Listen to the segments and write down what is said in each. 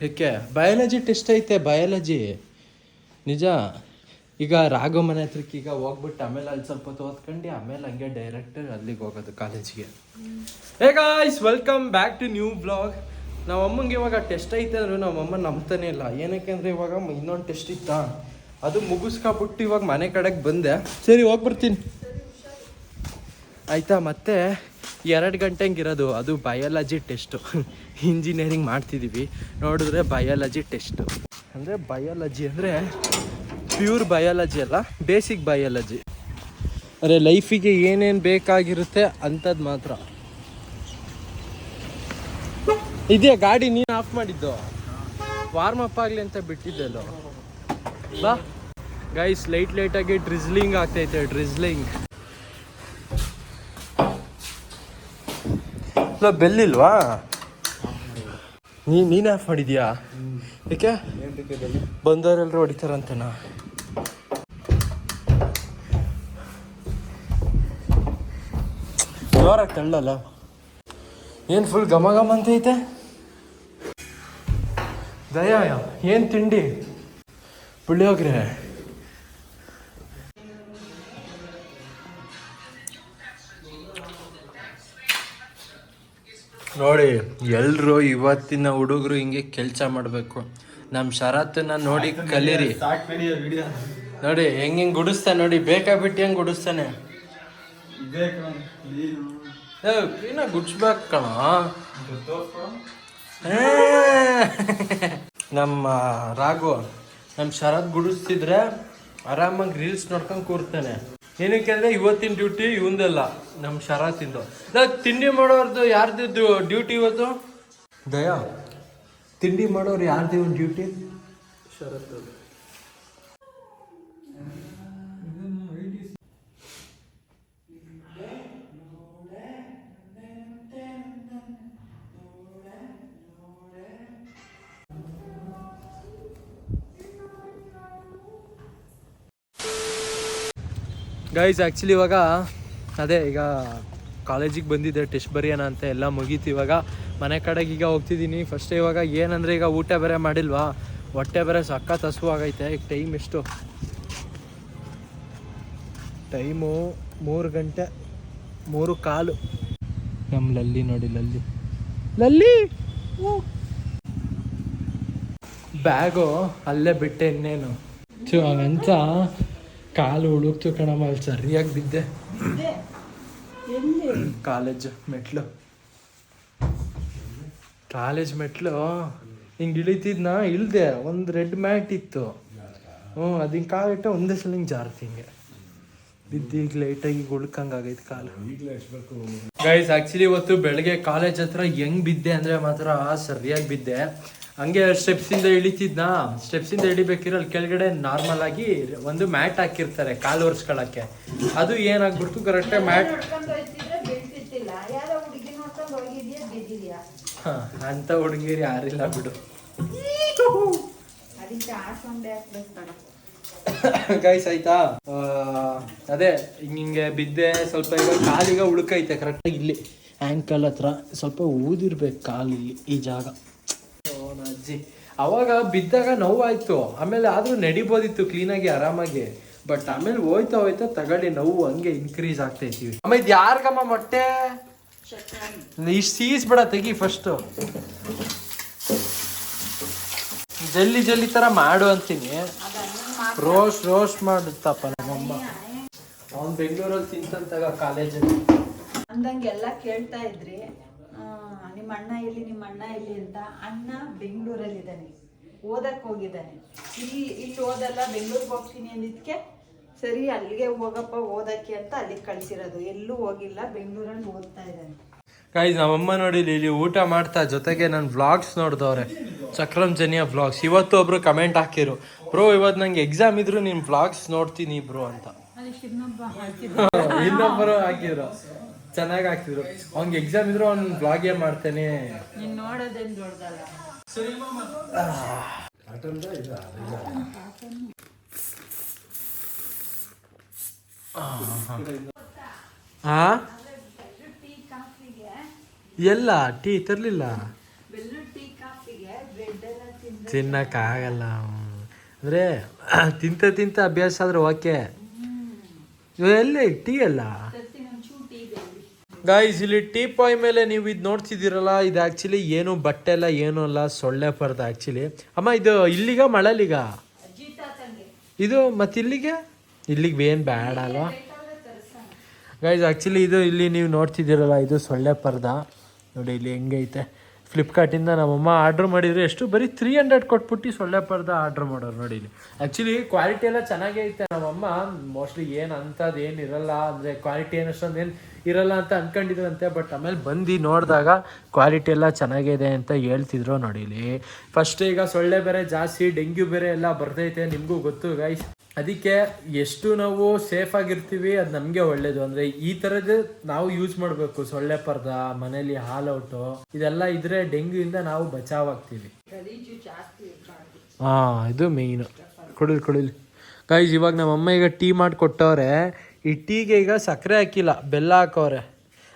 ಏಕೆ? Biology test ಐತೆ biology ನಿಜ? ಈಗ ರಾಘವ ಮನೆ ಹತ್ರಕ್ಕೆ ಈಗ ಹೋಗ್ಬಿಟ್ಟು ಆಮೇಲೆ ಅಲ್ಲಿ ಸ್ವಲ್ಪ ಹೊತ್ತು ಆಮೇಲೆ ಹಂಗೆ ಡೈರೆಕ್ಟ್ ಅಲ್ಲಿಗೆ ಹೋಗೋದು ಕಾಲೇಜಿಗೆ hey guys welcome back to new blog ನಮ್ಮ ಅಮ್ಮಂಗೆ ಇವಾಗ ಟೆಸ್ಟ್ ಐತೆ ಅಂದ್ರೆ ನಮ್ಮ ಅಮ್ಮ ನಂಬ್ತಾನೆ ಇಲ್ಲ. ಏನಕ್ಕೆ ಅಂದರೆ ಇವಾಗ ಇನ್ನೊಂದು ಟೆಸ್ಟ್ ಇತ್ತಾ? ಅದು ಮುಗಿಸ್ಕೊಬಿಟ್ಟು ಇವಾಗ ಮನೆ ಕಡೆಗೆ ಬಂದೆ. ಸರಿ ಹೋಗ್ಬಿಡ್ತೀನಿ ಆಯಿತಾ ಮತ್ತೆ? ಎರಡು ಗಂಟೆ ಹಂಗಿರೋದು, ಅದು ಬಯಾಲಜಿ ಟೆಸ್ಟು. ಇಂಜಿನಿಯರಿಂಗ್ ಮಾಡ್ತಿದ್ದೀವಿ ನೋಡಿದ್ರೆ ಬಯಾಲಜಿ ಟೆಸ್ಟು. ಅಂದರೆ ಬಯಾಲಜಿ ಅಂದರೆ ಪ್ಯೂರ್ ಬಯಾಲಜಿ ಅಲ್ಲ, ಬೇಸಿಕ್ ಬಯಾಲಜಿ. ಅಂದರೆ ಲೈಫಿಗೆ ಏನೇನು ಬೇಕಾಗಿರುತ್ತೆ ಅಂಥದ್ದು ಮಾತ್ರ. ಇದೆಯಾ ಗಾಡಿ ನೀನು ಆಫ್ ಮಾಡಿದ್ದು? ವಾರ್ಮ್ ಅಪ್ ಆಗಲಿ ಅಂತ ಬಿಟ್ಟಿದ್ದೆಲ್ಲೋ ಬಾ. ಗೈಸ್ ಲೈಟ್ ಲೈಟಾಗಿ ಡ್ರಿಸ್ಲಿಂಗ್ ಆಗ್ತೈತೆ ಡ್ರಿಸ್ಲಿಂಗ್ ಇಲ್ಲ ಬೆಲ್ಲಿಲ್ವಾ? ನೀ ನೀನು ಆಫ್ ಮಾಡಿದ್ಯಾ? ಏಕೆ? ಬಂದವರೆಲ್ಲರೂ ಹೊಡಿತಾರಂತನಾ? ಜೋರಾಗಿ ತಳ್ಳಲ್ಲ. ಏನು ಫುಲ್ ಘಮ ಘಮ ಅಂತ ಐತೆ ದಯಾ ಏನು ತಿಂಡಿ? ಪುಳಿಯೋಗ್ರೆ. ನೋಡಿ ಎಲ್ಲರೂ ಇವತ್ತಿನ ಹುಡುಗರು ಹಿಂಗೆ ಕೆಲಸ ಮಾಡಬೇಕು. ನಮ್ಮ ಶರತ್ನ ನೋಡಿ ಕಲೀರಿ. ನೋಡಿ ಹೆಂಗೆ ಹಿಂಗೆ ಗುಡಿಸ್ತಾನೆ ನೋಡಿ ಬೇಕಾ ಹೆಂಗೆ ಹೆಂಗ್ ಗುಡಿಸ್ತಾನೆ? ಏ, ಕ್ಲೀನಾಗ್ ಗುಡ್ಸ್ಬೇಕು ಕಣ. ನಮ್ಮ ರಾಘು ನಮ್ಮ ಶರತ್ ಗುಡಿಸ್ತಿದ್ರೆ ಆರಾಮಾಗಿ ರೀಲ್ಸ್ ನೋಡ್ಕೊಂಡು ಕೂರ್ತಾನೆ. ಏನಕ್ಕೆ ಅಂದ್ರೆ ಇವತ್ತಿನ ಡ್ಯೂಟಿ ಇವಂದಲ್ಲ ನಮ್ಮ ಶರತ್ತಿಂದು ನಾ ತಿಂಡಿ ಮಾಡೋರ್ದು ಯಾರ್ದು ಡ್ಯೂಟಿ ಇವತ್ತು? ದಯಾ ತಿಂಡಿ ಮಾಡೋರು ಯಾರ್ದು ಡ್ಯೂಟಿ ಶರತ್ ಗೈಸ್ ಆ್ಯಕ್ಚುಲಿ ಇವಾಗ ಅದೇ ಈಗ ಕಾಲೇಜಿಗೆ ಬಂದಿದ್ದೆ ಟೆಸ್ಟ್ ಬರೆಯೋಣ ಅಂತ ಎಲ್ಲ ಮುಗೀತು ಇವಾಗ. ಮನೆ ಕಡೆಗೆ ಈಗ ಹೋಗ್ತಿದ್ದೀನಿ ಫಸ್ಟ್ ಇವಾಗ ಏನಂದರೆ ಈಗ ಊಟ ಬೇರೆ ಮಾಡಿಲ್ವಾ? ಹೊಟ್ಟೆ ಬೇರೆ ಹಸು ಆಗೈತೆ ಈಗ ಟೈಮ್ ಎಷ್ಟು? ಟೈಮು ಮೂರು ಗಂಟೆ, ಮೂರು ಕಾಲು. ನಮ್ಮ ಲಲ್ಲಿ ನೋಡಿ ಲಲ್ಲಿ. ಲಲ್ಲಿ! ಬ್ಯಾಗು ಅಲ್ಲೇ ಬಿಟ್ಟೆ ಇನ್ನೇನು. ಚು ಹಂಗಂತ ಕಾಲು ಹುಡುಕ್ತು ಕಣಮ್ಮ ಅಲ್ಲಿ ಸರಿಯಾಗಿ ಬಿದ್ದೆ. ಕಾಲೇಜ್ ಮೆಟ್ಲು. ಕಾಲೇಜ್ ಮೆಟ್ಲು? ಹಿಂಗೆ ಇಳಿತಿದ್ನ? ಇಳ್ದೆ. ಒಂದು ರೆಡ್ ಮ್ಯಾಟ್ ಇತ್ತು. ಹ್ಞೂ ಅದು ಹಿಂಗೆ ಕಾಲಿಟ್ಟೆ ಒಂದೇ ಸಲ ಹಿಂಗೆ ಜಾರ್ತಿ ಹಿಂಗೆ. ಬಿದ್ದು ಈಗ ಲೈಟಾಗಿ ಉಳ್ಕಂಗಾಗೈತೆ ಕಾಲ. ಗೈಸ್ ಆ್ಯಕ್ಚುಲಿ ಇವತ್ತು ಬೆಳಗ್ಗೆ ಕಾಲೇಜ್ ಹತ್ರ ಹೆಂಗ್ ಬಿದ್ದೆ ಅಂದರೆ ಮಾತ್ರ ಸರಿಯಾಗಿ ಬಿದ್ದೆ. ಹಂಗೆ ಸ್ಟೆಪ್ಸಿಂದ ಇಳಿತಿದ್ನಾ? ಸ್ಟೆಪ್ಸಿಂದ ಇಳಿಬೇಕಿರೋ ಅಲ್ಲಿ ಕೆಳಗಡೆ ನಾರ್ಮಲ್ ಆಗಿ ಒಂದು ಮ್ಯಾಟ್ ಹಾಕಿರ್ತಾರೆ ಕಾಲು ಒರೆಸ್ಕೊಳಕ್ಕೆ. ಅದು ಏನಾಗ್ಬಿಡ್ತು? ಕರೆಕ್ಟಾಗಿ ಮ್ಯಾಟ್ ಹಾಂ ಅಂತ ಹುಡುಗಿರು ಯಾರಿಲ್ಲ ಬಿಡು. ಗೈಸ್ ಆಯ್ತಾ? ಅದೇ ಹಿಂಗೆ ಬಿದ್ದೆ ಸ್ವಲ್ಪ ಈಗ ಕಾಲಿಗೆ ಉಳುಕೈತೆ ಕರೆಕ್ಟಾಗಿ ಇಲ್ಲಿ. ಆ್ಯಂಕಲ್ ಹತ್ರ ಸ್ವಲ್ಪ ಊದಿರ್ಬೇಕು ಕಾಲು ಇಲ್ಲಿ ಈ ಜಾಗ. ಓನ ಅಜ್ಜಿ ಅವಾಗ ಬಿದ್ದಾಗ ನೋವಾಯ್ತು. ಆಮೇಲೆ ಆದರೂ ನಡಿಬೋದಿತ್ತು ಕ್ಲೀನಾಗಿ ಆರಾಮಾಗಿ. ಬಟ್ ಆಮೇಲೆ ಹೋಯ್ತಾ ಹೋಯ್ತಾ ತಗಡಿ ನೋವು ಹಂಗೆ ಇನ್ಕ್ರೀಸ್ ಆಗ್ತಾ ಇದ್ದೀವಿ. ಇದು ಯಾರಿಗಮ್ಮ ಮೊಟ್ಟೆ? ಇಷ್ಟು ಸೀಸ್ಬೇಡ ತೆಗಿ ಫಸ್ಟು ಜಲ್ಲಿ ಜಲ್ಲಿ ತರ ಮಾಡು ಅಂತೀನಿ. ರೋಸ್ಟ್ ರೋಸ್ಟ್ ಮಾಡುತ್ತಪ್ಪ ನಮ್ಮಮ್ಮ. ಅವ್ನು ಬೆಂಗಳೂರಲ್ಲಿ ತಿಂತಂತಾಗ ಕಾಲೇಜಲ್ಲಿ ಅಂದಂಗೆಲ್ಲ ಕೇಳ್ತಾ ಇದ್ರಿ. ಆ, ನಿಮ್ಮ ಅಣ್ಣ ಇಲ್ಲಿ ನಿಮ್ಮ ಅಣ್ಣ ಇಲ್ಲಿ ಅಂತ. ಅಣ್ಣ ಬೆಂಗಳೂರಲ್ಲಿದ್ದಾನೆ ಓದಕ್ಕೆ ಹೋಗಿದ್ದಾನೆ. ಇಲ್ಲಿ ಇಲ್ಲಿ ಓದಲ್ಲ ಬೆಂಗಳೂರಿಗೆ ಹೋಗ್ತೀನಿ ಅಂದಿದ್ಕೆ ಸರಿ ಅಲ್ಲಿಗೆ ಹೋಗಪ್ಪ ಓದಕ್ಕೆ ಅಂತ ಅಲ್ಲಿಗೆ ಕಳಿಸಿರೋದು. ಎಲ್ಲೂ ಹೋಗಿಲ್ಲ ಬೆಂಗಳೂರಲ್ಲಿ ಓದ್ತಾ ಇದ್ದಾನೆ. ಗಾಯ್ಸ್ ನಮ್ಮಮ್ಮ ನೋಡಿ ಇಲ್ಲಿ ಇಲ್ಲಿ ಊಟ ಮಾಡ್ತಾ ಜೊತೆಗೆ ನನ್ನ ವ್ಲಾಗ್ಸ್ ನೋಡಿದವ್ರೆ. ಚಕ್ರಂ ಜನಿಯ ವ್ಲಾಗ್ಸ್ ಇವತ್ತು ಒಬ್ರು ಕಮೆಂಟ್ ಹಾಕಿರು. ಬ್ರೋ ಇವತ್ತು ನಂಗೆ ಎಕ್ಸಾಮ್ ಇದ್ರು ನಿನ್ ಬ್ಲಾಗ್ಸ್ ನೋಡ್ತೀನಿ ಬ್ರೋ ಅಂತ. ಇನ್ನೊಬ್ಬರು ಹಾಕಿದ್ರು. ಚೆನ್ನಾಗಿ ಹಾಕಿದ್ರು. ಅವ್ನಿಗೆ ಎಕ್ಸಾಮ್ ಇದ್ರು ಅವ್ನ ಬ್ಲಾಗೇ ಮಾಡ್ತೇನೆ? ಹಾ ಎಲ್ಲ ಟೀ ತರ್ಲಿಲ್ಲ? ತಿನ್ನಕ್ಕಾಗಲ್ಲ. ಅಂದರೆ ತಿಂತ ತಿಂತ ಅಭ್ಯಾಸ ಆದ್ರೆ ಓಕೆ ಎಲ್ಲೇ? ಟೀ ಅಲ್ಲ? ಗಾಯ್ಸ್ ಇಲ್ಲಿ ಟೀ ಪಾಯ್ ಮೇಲೆ ನೀವು ಇದು ನೋಡ್ತಿದ್ದೀರಲ್ಲ ಇದು ಆ್ಯಕ್ಚುಲಿ ಏನು ಬಟ್ಟೆ ಎಲ್ಲ ಏನೂ ಅಲ್ಲ ಸೊಳ್ಳೆ ಪರ್ದ ಆ್ಯಕ್ಚುಲಿ ಅಮ್ಮ ಇದು ಇಲ್ಲಿಗ ಮಳಲಿಗ? ಇದು ಮತ್ತೆ ಇಲ್ಲಿಗೆ? ಇಲ್ಲಿಗೆ ಏನು ಬೇಡ ಅಲ್ವಾ? ಗಾಯ್ಸ್ ಆ್ಯಕ್ಚುಲಿ ಇದು ಇಲ್ಲಿ ನೀವು ನೋಡ್ತಿದ್ದೀರಲ್ಲ ಇದು ಸೊಳ್ಳೆ ಪರ್ದ. ನೋಡಿ ಇಲ್ಲಿ ಹೆಂಗೈತೆ. ಫ್ಲಿಪ್ಕಾರ್ಟಿಂದ ನಮ್ಮಮ್ಮ ಆರ್ಡ್ರ್ ಮಾಡಿದ್ರು. ಎಷ್ಟು? ಬರೀ ತ್ರೀ ಹಂಡ್ರೆಡ್ ಕೊಟ್ಬಿಟ್ಟು ಸೊಳ್ಳೆ ಪರ್ದ ಆರ್ಡ್ರ್ ಮಾಡೋರು ನೋಡಿ ಇಲ್ಲಿ. ಆ್ಯಕ್ಚುಲಿ ಕ್ವಾಲಿಟಿ ಎಲ್ಲ ಚೆನ್ನಾಗೇ ಐತೆ ನಮ್ಮಮ್ಮ. ಮೋಸ್ಟ್ಲಿ ಏನು ಅಂಥದ್ದು ಏನು ಇರಲ್ಲ. ಅಂದರೆ ಕ್ವಾಲಿಟಿ ಏನು ಏನು ಇರಲ್ಲ ಅಂತ ಅಂದ್ಕೊಂಡಿದ್ರಂತೆ ಬಟ್ ಆಮೇಲೆ ಬಂದು ನೋಡಿದಾಗ ಕ್ವಾಲಿಟಿ ಎಲ್ಲ ಚೆನ್ನಾಗಿದೆ ಅಂತ ಹೇಳ್ತಿದ್ರು ನೋಡಿ ಇಲ್ಲಿ. ಫಸ್ಟ್ ಈಗ ಸೊಳ್ಳೆ ಬೇರೆ ಜಾಸ್ತಿ, ಡೆಂಗ್ಯೂ ಬೇರೆ ಎಲ್ಲ ಬರ್ತೈತೆ, ನಿಮಗೂ ಗೊತ್ತು ಗೈಸ್ ಅದಕ್ಕೆ ಎಷ್ಟು ನಾವು ಸೇಫ್ ಆಗಿರ್ತೀವಿ ಅದು ನಮಗೆ ಒಳ್ಳೇದು. ಅಂದ್ರೆ ಈ ಥರದ್ದು ನಾವು ಯೂಸ್ ಮಾಡಬೇಕು. ಸೊಳ್ಳೆ ಪರ್ದ ಮನೇಲಿ ಹಾಲ್ ಔಟು ಇದೆಲ್ಲ ಇದ್ರೆ ಡೆಂಗ್ಯೂ ಇಂದ ನಾವು ಬಚಾವ್ ಆಗ್ತೀವಿ ಹಾ ಇದು ಮೇಯ್ನು ಕುಡಿಲ್ ಕುಡಿಲ್. ಗೈಸ್ ಇವಾಗ ನಮ್ಮ ಅಮ್ಮ ಈಗ ಟೀ ಮಾಡಿ ಕೊಟ್ಟವ್ರೆ ಈ ಟೀಗೆ ಈಗ ಸಕ್ಕರೆ ಹಾಕಿಲ್ಲ ಬೆಲ್ಲ ಹಾಕವ್ರೆ.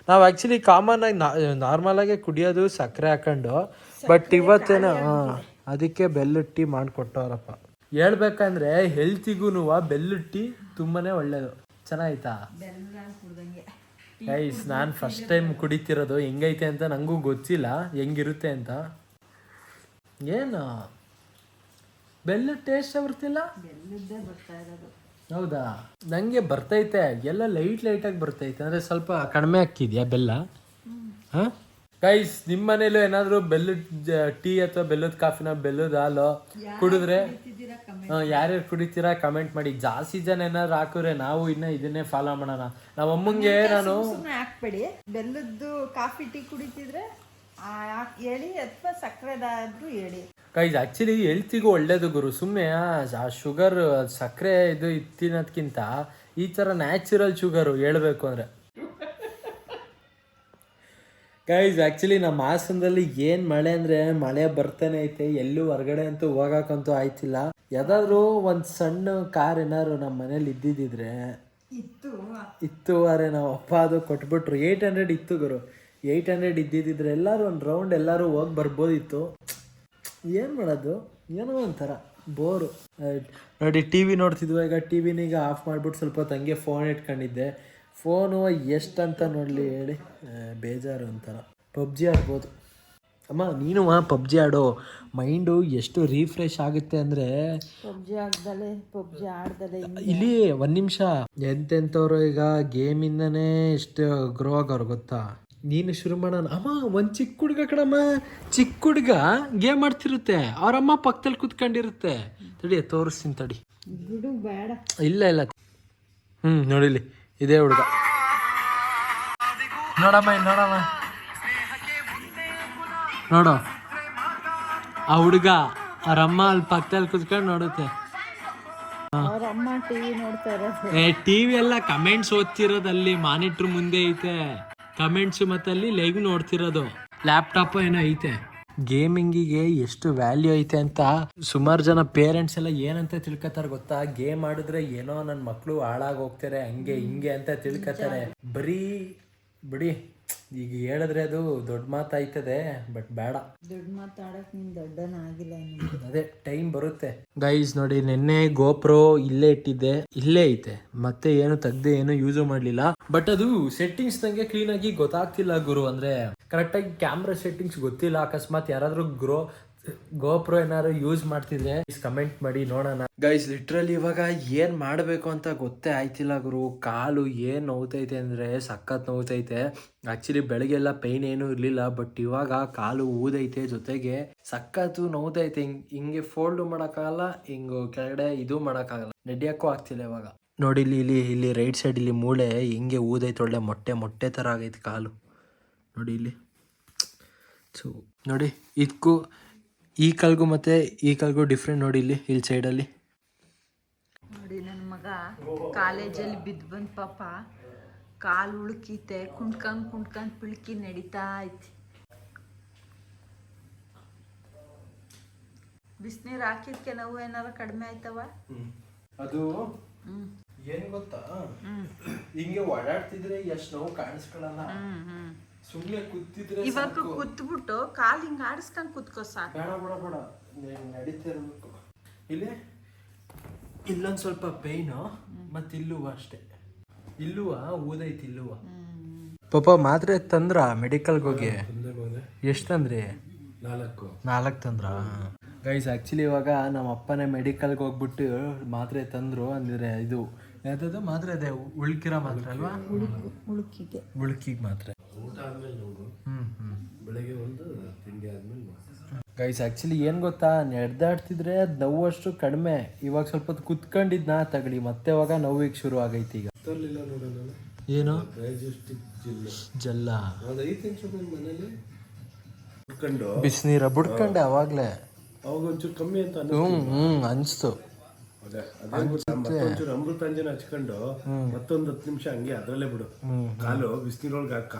ನಾವು ಆ್ಯಕ್ಚುಲಿ ಕಾಮನ್ ಆಗಿ ನಾರ್ಮಲ್ ಆಗಿ ಕುಡಿಯೋದು ಸಕ್ಕರೆ ಹಾಕೊಂಡು ಬಟ್ ಇವತ್ತೇನೋ ಹಾಂ ಅದಕ್ಕೆ ಬೆಲ್ಲ ಟೀ ಮಾಡಿಕೊಟ್ಟವ್ರಪ್ಪ. ಹೇಳ್ಬೇಕಂದ್ರೆ ಹೆಲ್ತಿಗೂ ಬೆಲ್ಲುಟ್ಟಿ ತುಂಬಾನೇ ಒಳ್ಳೇದು. ಚೆನ್ನಾಯ್ತಾ ಗೈಸ್ ನಾನು ಫಸ್ಟ್ ಟೈಮ್ ಕುಡಿತಿರೋದು ಹೆಂಗೈತೆ ಅಂತ ನನಗೂ ಗೊತ್ತಿಲ್ಲ. ಹೆಂಗಿರುತ್ತೆ ಅಂತ? ಏನು? ಬೆಲ್ಲ ಟೇಸ್ಟ್ ಬರ್ತಿಲ್ಲ? ಹೌದಾ? ನನಗೆ ಬರ್ತೈತೆ. ಎಲ್ಲ ಲೈಟ್ ಲೈಟಾಗಿ ಬರ್ತೈತೆ. ಅಂದರೆ ಸ್ವಲ್ಪ ಕಡಿಮೆ ಹಾಕಿದ್ಯಾ ಬೆಲ್ಲ? ಹಾಂ? ಗೈಸ್ ನಿಮ್ಮ ಮನೇಲೂ ಏನಾದರೂ ಬೆಲ್ಲದ ಟೀ ಅಥವಾ ಬೆಲ್ಲದ ಕಾಫಿನ ಬೆಲ್ಲದ ಹಾಲು ಕುಡಿದ್ರೆ? ಯಾರ್ಯಾರು ಕುಡಿತೀರಾ ಕಮೆಂಟ್ ಮಾಡಿ. ಜಾಸ್ತಿ ಜನ ಏನಾದ್ರು ಹಾಕಿದ್ರೆ ನಾವು ಇನ್ನ ಇದನ್ನೇ ಫಾಲೋ ಮಾಡೋಣ. ನಮ್ಮ ಅಮ್ಮಂಗೆ ನಾನು ಹಾಕ್ಬೇಡಿ. ಬೆಲ್ಲದ್ದು ಕಾಫಿ ಟೀ ಕುಡಿತಿದ್ರೆ ಹೇಳಿ ಅಥವಾ ಸಕ್ಕರೆದಾದ್ರೂ ಹೇಳಿ. ಗೈಸ್ ಆಕ್ಚುಲಿ ಹೆಲ್ತಿಗೂ ಒಳ್ಳೇದು ಗುರು. ಸುಮ್ಮನೆ ಆ ಶುಗರ್ ಸಕ್ಕರೆ ಇದು ತಿನ್ನೋದ್ಕಿಂತ ಈ ಥರ ನ್ಯಾಚುರಲ್ ಶುಗರು ಹೇಳ್ಬೇಕು ಅಂದರೆ. ಗೈಸ್ ಆ್ಯಕ್ಚುಲಿ ನಮ್ಮ ಹಾಸನದಲ್ಲಿ ಏನು ಮಳೆ ಅಂದರೆ ಮಳೆ ಬರ್ತಾನೆ ಐತೆ. ಎಲ್ಲೂ ಹೊರಗಡೆ ಅಂತೂ ಹೋಗಕ್ಕಂತೂ ಆಯ್ತಿಲ್ಲ. ಯಾವ್ದಾದ್ರು ಒಂದು ಸಣ್ಣ ಕಾರ್ ಏನಾದ್ರು ನಮ್ಮ ಮನೇಲಿ ಇದ್ದಿದ್ದಿದ್ರೆ ಇತ್ತು. ಇತ್ತು ಅರೆ ನಾವು ಅಪ್ಪ ಅದು ಕೊಟ್ಬಿಟ್ರು. ಏಯ್ಟ್ ಹಂಡ್ರೆಡ್ ಇತ್ತು ಗುರು. ಏಯ್ಟ್ ಹಂಡ್ರೆಡ್ ಇದ್ದಿದ್ದಿದ್ರೆ ಎಲ್ಲರೂ ಒಂದು ರೌಂಡ್ ಎಲ್ಲರೂ ಹೋಗಿ ಬರ್ಬೋದಿತ್ತು. ಏನು ಮಾಡೋದು? ಏನೋ ಒಂಥರ. ಬೋರು ನೋಡಿ ಟಿ ವಿ ನೋಡ್ತಿದ್ವು ಈಗ ಟಿ ವಿನೀಗ ಆಫ್ ಮಾಡಿಬಿಟ್ಟು ಸ್ವಲ್ಪ ಹೊತ್ತು ಹಂಗೆ ಫೋನ್ ಇಟ್ಕೊಂಡಿದ್ದೆ. ಫೋನು ಎಷ್ಟಂತ ನೋಡಲಿ ಹೇಳಿ. ಬೇಜಾರು ಒಂಥರ. ಪಬ್ಜಿ ಆಡ್ಬೋದು. ಅಮ್ಮ ನೀನು ಪಬ್ಜಿ ಆಡೋ ಮೈಂಡು ಎಷ್ಟು ರೀಫ್ರೆಶ್ ಆಗುತ್ತೆ ಅಂದರೆ ಪಬ್ಜಿ ಪಬ್ಜಿ ಆಡ್ದಲೆ ಇಲ್ಲಿ ಒಂದು ನಿಮಿಷ. ಎಂತೆಂಥವ್ರು ಈಗ ಗೇಮಿಂದನೇ ಎಷ್ಟು ಗ್ರೋ ಆಗೋರು ಗೊತ್ತಾ? ನೀನು ಶುರು ಮಾಡೋಣ. ಅಮ್ಮ ಒಂದು ಚಿಕ್ಕ ಹುಡುಗ ಕಣಮ್ಮ. ಚಿಕ್ಕ ಹುಡುಗ ಗೇಮ್ ಆಡ್ತಿರುತ್ತೆ. ಅವರಮ್ಮ ಪಕ್ಕದಲ್ಲಿ ಕುತ್ಕೊಂಡಿರುತ್ತೆ. ತಡಿ ತೋರಿಸ್ತೀನಿ ತಡಿ. ಇಲ್ಲ ಇಲ್ಲ. ಹ್ಞೂ ನೋಡಿಲಿ ಇದೇ ಹುಡುಗ. ನೋಡಮ್ಮ ನೋಡಮ್ಮ. ನೋಡು. ಆ ಹುಡುಗ ಅವ್ರಮ್ಮ ಅಲ್ಲಿ ಪಕ್ಕದಲ್ಲಿ ಕುತ್ಕೊಂಡು ನೋಡುತ್ತೆ. ಏ, ಟಿವಿ ಎಲ್ಲ ಕಮೆಂಟ್ಸ್ ಓದ್ತಿರೋದಲ್ಲಿ ಮಾನಿಟ್ರ್ ಮುಂದೆ ಐತೆ. ಕಮೆಂಟ್ಸ್ ಮತ್ತೆ ಅಲ್ಲಿ ಲೈವ್ ನೋಡ್ತಿರೋದು. ಲ್ಯಾಪ್ಟಾಪ್ ಏನೋ ಐತೆ. ಗೇಮಿಂಗಿಗೆ ಎಷ್ಟು ವ್ಯಾಲ್ಯೂ ಐತೆ ಅಂತ ಸುಮಾರು ಜನ ಪೇರೆಂಟ್ಸ್ ಎಲ್ಲ ಏನಂತ ತಿಳ್ಕೊತಾರೆ ಗೊತ್ತಾ? ಗೇಮ್ ಆಡಿದ್ರೆ ಏನೋ ನನ್ನ ಮಕ್ಕಳು ಹಾಳಾಗಿ ಹೋಗ್ತಾರೆ, ಹಂಗೆ ಹಿಂಗೆ ಅಂತ ತಿಳ್ಕೊತಾರೆ ಬರೀ ಬಿಡಿ. ಈಗ ಹೇಳಿದ್ರೆ ಅದು ದೊಡ್ಡ ಮಾತಾಯ್ತದೆ ಬಟ್ ಬೇಡ. ದೊಡ್ಡ ಮಾತಾಡಕ್ ನೀನ್ ದೊಡ್ಡನ ಆಗಿಲ್ಲ. ಅದೇ ಟೈಮ್ ಬರುತ್ತೆ. ಗೈಸ್ ನೋಡಿ ನಿನ್ನೆ ಗೋಪ್ರೋ ಇಲ್ಲೇ ಇಟ್ಟಿದ್ದೆ ಇಲ್ಲೇ ಐತೆ. ಮತ್ತೆ ಏನು ತೆಗ್ದೆ ಏನು ಯೂಸ್ ಮಾಡ್ಲಿಲ್ಲ. ಬಟ್ ಅದು ಸೆಟ್ಟಿಂಗ್ಸ್ ನಂಗೆ ಕ್ಲೀನ್ ಆಗಿ ಗೊತ್ತಾಗ್ತಿಲ್ಲ ಗುರು ಅಂದ್ರೆ ಕರೆಕ್ಟ್ ಆಗಿ ಕ್ಯಾಮ್ರಾ ಸೆಟ್ಟಿಂಗ್ಸ್ ಗೊತ್ತಿಲ್ಲ. ಅಕಸ್ಮಾತ್ ಯಾರಾದ್ರೂ ಗ್ರೋ ಗೋಪ್ರೋ ಏನಾದ್ರು ಯೂಸ್ ಮಾಡ್ತಿದ್ರೆ ಕಮೆಂಟ್ ಮಾಡಿ, ನೋಡೋಣ. ಗೈಸ್ ಲಿಟ್ರಲಿ ಇವಾಗ ಏನ್ ಮಾಡ್ಬೇಕು ಅಂತ ಗೊತ್ತೇ ಆಯ್ತಿಲ್ಲ ಗುರು. ಕಾಲು ಏನ್ ನೋವ್ತೈತೆ ಅಂದ್ರೆ ಸಖತ್ ನೋವ್ತೈತೆ. ಆಕ್ಚುಲಿ ಬೆಳಗ್ಗೆಲ್ಲ ಪೈನ್ ಏನೂ ಇರಲಿಲ್ಲ ಬಟ್ ಇವಾಗ ಕಾಲು ಊದೈತೆ ಜೊತೆಗೆ ಸಖತ್ತು ನೋವ್ತೈತೆ. ಹಿಂಗ್, ಹಿಂಗೆ ಫೋಲ್ಡ್ ಮಾಡೋಕ್ಕಾಗಲ್ಲ, ಹಿಂಗ್ ಕೆಳಗಡೆ ಇದು ಮಾಡೋಕ್ಕಾಗಲ್ಲ. ನಡಿಯಕ್ಕೂ ಆಗ್ತಿಲ್ಲ ಇವಾಗ. ನೋಡಿ ಇಲ್ಲಿ ಇಲ್ಲಿ ಇಲ್ಲಿ ರೈಟ್ ಸೈಡ್ ಇಲ್ಲಿ ಮೂಳೆ ಹಿಂಗೆ ಊದೈತೆ, ಒಳ್ಳೆ ಮೊಟ್ಟೆ ಮೊಟ್ಟೆ ಥರ ಆಗೈತೆ ಕಾಲು. ನೋಡಿ ಇಲ್ಲಿ. ಸೊ ನೋಡಿ ಇದಕ್ಕೂ ಈ ಕಾಲ್ಗೂ ಮತ್ತೆ ಈ ಕಾಲ್ಗೂ ಡಿಫ್ರೆಂಟ್ ನೋಡಿ ಇಲ್ಲಿ ಇಲ್ಲಿ ಸೈಡಲ್ಲಿ ನೋಡಿ ನನ್ನ ಮಗ ಕಾಲೇಜಲ್ಲಿ ಬಿದ್ದು ಬಂದ್ ಪಾಪ. ಕಾಲು ಉಳುಕೀತೆ ಕುಂಟ್ಕಂಡ್ ಕುಂಟ್ಕಂಡ್ ಪಿಳ್ಕಿ ನಡೀತಾ ಐತಿ. ಬಿಸಿನೀರು ಹಾಕಿದ್ಕೆ ನೋವು ಏನಾರ ಕಡಿಮೆ ಆಯ್ತವ? ಅದು ಏನ್ ಗೊತ್ತಾ? ಹಿಂಗೆ ಓಡಾಡ್ತಿದ್ರೆ ಎಷ್ಟು ನೋವು ಕಾಣಿಸ್ಕೊಳ್ಳಲ್ಲ ಸುಮ್ಮನೆ ಕೂತಿದ್ರೆ ಇವಾಗ ಕುತ್ಬಿಟ್ಟು ಕಾಲ್ ಹಿಂಗ್ ಆಡಿಸ್ಕೊಂಡ್ ಕುತ್ಕೋ ಸಾಕು. ಬೇಡ ಬೇಡ ಬೇಡ. ನೀನ್ ನಡೀತಾ ಇರ್ಬೇಕು. ಇಲ್ಲಿ ಇಲ್ಲೊಂದು ಸ್ವಲ್ಪ ಪೇಯ್ನು ಮತ್ತು ಇಲ್ಲುವ ಅಷ್ಟೇ. ಇಲ್ಲುವ ಊದೈತಿ ಇಲ್ಲುವ. ಪಾಪ ಮಾತ್ರೆ ತಂದ್ರ ಮೆಡಿಕಲ್ಗೆ ಹೋಗಿ. ಎಷ್ಟು ತಂದ್ರಿ? ನಾಲ್ಕು. ನಾಲ್ಕು ತಂದ್ರ? ಗೈಸ್ ಆ್ಯಕ್ಚುಲಿ ಇವಾಗ ನಮ್ಮ ಅಪ್ಪನೇ ಮೆಡಿಕಲ್ಗೆ ಹೋಗ್ಬಿಟ್ಟು ಮಾತ್ರೆ ತಂದ್ರು ಅಂದ್ರೆ ಇದು. ಯಾವ್ದಾದ್ರು ಮಾತ್ರೆ ಅದೇ ಉಳ್ಕಿರೋ ಮಾತ್ರೆ ಅಲ್ವಾ? ಮುಳುಕಿಗೆ ಉಳ್ಕಿಗೆ ಮಾತ್ರೆ. ಆದ್ಮೇಲೆ ನೋಡು. ಹ್ಮ್ ಹ್ಮ್. ಬೆಳಗ್ಗೆ ಒಂದು ತಿಂಡಿ ಆದ್ಮೇಲೆ ಗೈಸ್ ಆ್ಯಕ್ಚುಲಿ ಏನು ಗೊತ್ತಾ? ನಡೆದಾಡ್ತಿದ್ರೆ ಅದು ನೋವಷ್ಟು ಕಡಿಮೆ. ಇವಾಗ ಸ್ವಲ್ಪ ಹೊತ್ತು ಕುತ್ಕೊಂಡಿದ್ನ? ತಗಡಿ ಮತ್ತೆ ಇವಾಗ ನೋವಿಗೆ ಶುರು ಆಗೈತಿ ಈಗ. ತರಲಿಲ್ಲ ಏನು? ಡೈಜೆಸ್ಟಿಕ್ ಜಿಲ್ಲೆ ಜಲ್ಲ ಮನೇಲಿ ಬಿಸಿನೀರ ಬಿಡ್ಕೊಂಡೆ ಅವಾಗ್ಲೇ. ಅವಾಗ ಒಂಚೂರು ಕಮ್ಮಿ ಅಂತ ಹ್ಮ್ ಹ್ಮ್ ಅನ್ಸ್ತು. ಅದೇ ಅಮೃತಾಂಜನ ಹಚ್ಕೊಂಡು ಮತ್ತೊಂದು ಹತ್ತು ನಿಮಿಷ ಹಂಗೆ ಅದರಲ್ಲೇ ಬಿಡು. ಕಾಲು ಬಿಸಿನೀರೊಳಗೆ ಹಾಕ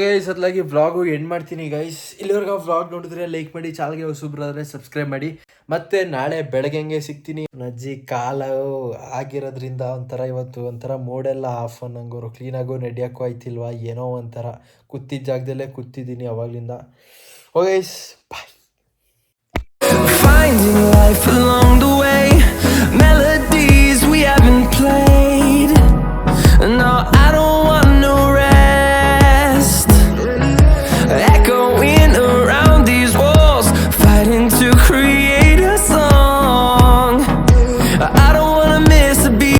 ಗೈಸ್ ಅದ್ಲಾಗಿ ವ್ಲಾಗು ಎಂಡ್ ಮಾಡ್ತೀನಿ ಗೈಸ್ ಇಲ್ಲಿವರೆಗೂ ವ್ಲಾಗ್ ನೋಡಿದ್ರೆ ಲೈಕ್ ಮಾಡಿ ಚಾಲ್ಗೆ ಹೊಸಬ್ರಾದ್ರೆ ಸಬ್ಸ್ಕ್ರೈಬ್ ಮಾಡಿ. ಮತ್ತೆ ನಾಳೆ ಬೆಳಗ್ಗೆ ಹಂಗೆ ಸಿಗ್ತೀನಿ. ನಜ್ಜಿ ಕಾಲು ಆಗಿರೋದ್ರಿಂದ ಒಂಥರ ಇವತ್ತು ಒಂಥರ ಮೂಡೆಲ್ಲ ಆಫ್ ಅನ್ನಂಗೋರು ಕ್ಲೀನಾಗೂ ನಡೆಯೋಕ್ಕೂ ಆಯ್ತಿಲ್ವಾ ಏನೋ ಒಂಥರ. ಕುತ್ತಿದ್ದ ಜಾಗದಲ್ಲೇ ಕೂತಿದ್ದೀನಿ ಅವಾಗ್ಲಿಂದ. ಓ ಗೈಸ್ ಬಾಯ್